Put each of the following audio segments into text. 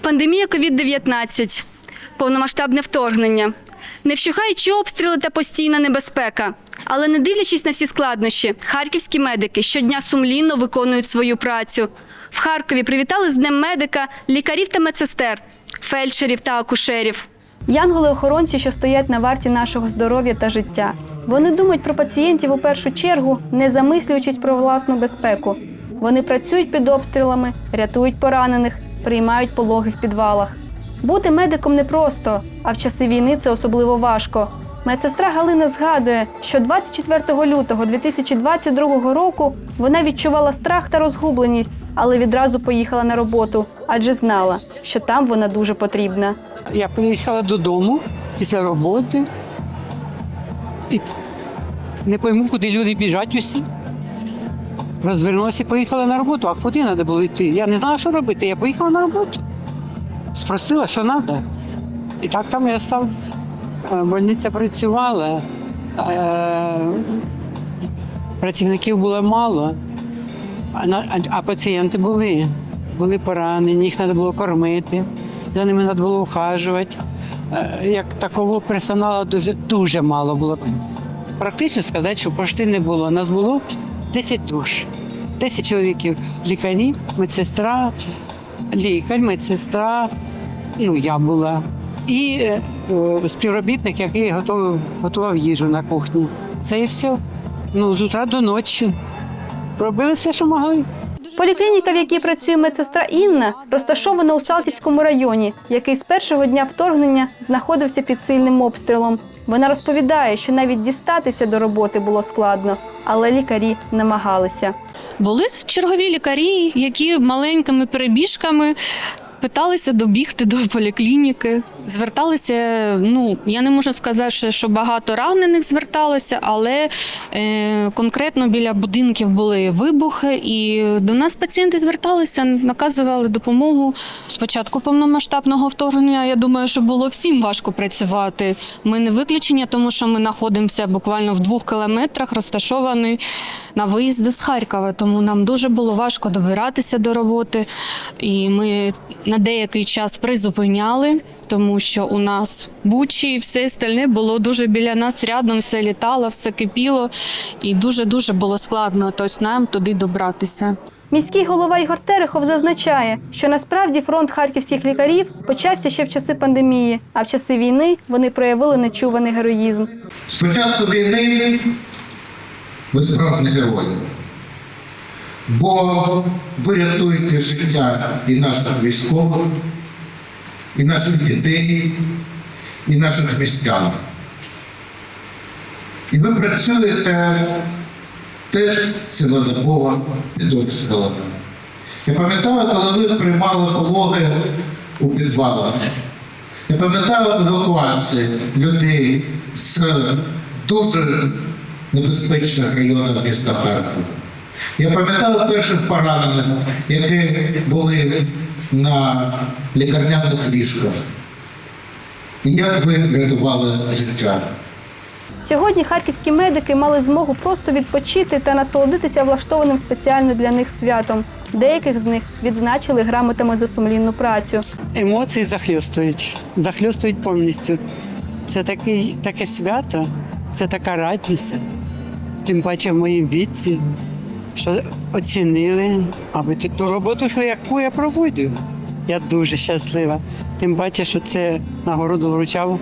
Пандемія COVID-19, повномасштабне вторгнення, не вщухаючі обстріли та постійна небезпека. Але не дивлячись на всі складнощі, харківські медики щодня сумлінно виконують свою працю. В Харкові привітали з Днем медика лікарів та медсестер, фельдшерів та акушерів. Янголи-охоронці, що стоять на варті нашого здоров'я та життя. Вони думають про пацієнтів у першу чергу, не замислюючись про власну безпеку. Вони працюють під обстрілами, рятують поранених, приймають пологи в підвалах. Бути медиком непросто, а в часи війни це особливо важко. Медсестра Галина згадує, що 24 лютого 2022 року вона відчувала страх та розгубленість, але відразу поїхала на роботу, адже знала, що там вона дуже потрібна. Я приїхала додому після роботи і не пойму, куди люди біжать усі. Розвернулася і поїхала на роботу, а куди треба було йти? Я не знала, що робити. Я поїхала на роботу. Спросила, що треба. І так там і залишилася. Больниця працювала, е, працівників було мало, а пацієнти були. Були поранені, їх треба було кормити, за ними треба було ухажувати. Е, Як такого персоналу дуже, дуже мало було. Практично сказати, що пошти не було. Нас було 10 душ. 10 чоловіків, лікарі, медсестра, лікар, медсестра, ну я була. І е, е, співробітник, який готував, готував їжу на кухні. Це і все. Ну, з утра до ночі. Робили все, що могли. Поліклініка, в якій працює медсестра Інна, розташована у Салтівському районі, який з першого дня вторгнення знаходився під сильним обстрілом. Вона розповідає, що навіть дістатися до роботи було складно, але лікарі намагалися. Були чергові лікарі, які маленькими перебіжками питалися добігти до поліклініки. Зверталися, ну я не можу сказати, що- багато ранених зверталося, але е, конкретно біля будинків були вибухи, і до нас пацієнти зверталися, наказували допомогу. Спочатку повномасштабного вторгнення, я думаю, що було всім важко працювати. Ми не виключення, тому що ми знаходимося буквально в двох кілометрах, розташовані на виїзди з Харкова. Тому нам дуже було важко добиратися до роботи. І ми на деякий час призупиняли, тому що у нас бучі і все остальне було дуже біля нас рядом, все літало, все кипіло, і дуже дуже було складно тобто нам туди добратися. Міський голова Ігор Терехов зазначає, що насправді фронт харківських лікарів почався ще в часи пандемії, а в часи війни вони проявили нечуваний героїзм. З початку війни ви справжні герої. Бо ви рятуєте життя і наших військових, і наших дітей, і наших містян. І ви працюєте теж цілодобово під обстрілами. Я пам'ятаю, коли ви приймали пологи у підвалах. Я пам'ятаю евакуації людей з дуже небезпечних районів міста Харкова. Я пам'ятаю перших поранених, які були на лікарняних ліжках. І як ви рятували життя. Сьогодні харківські медики мали змогу просто відпочити та насолодитися влаштованим спеціально для них святом. Деяких з них відзначили грамотами за сумлінну працю. Емоції захльостують, захльостують повністю. Це такий, таке свято, це така радість. Тим паче в моїм віці, що оцінили, мабуть, ту роботу, що яку я проводжу. Я дуже щаслива. Тим паче, що це нагороду вручав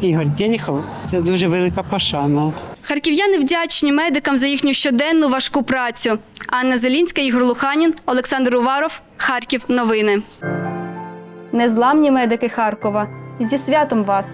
Ігор Тєніхов. Це дуже велика пошана. Харків'яни вдячні медикам за їхню щоденну важку працю. Анна Зелінська, Ігор Луханін, Олександр Уваров, Харків. Новини. Незламні медики Харкова. Зі святом вас!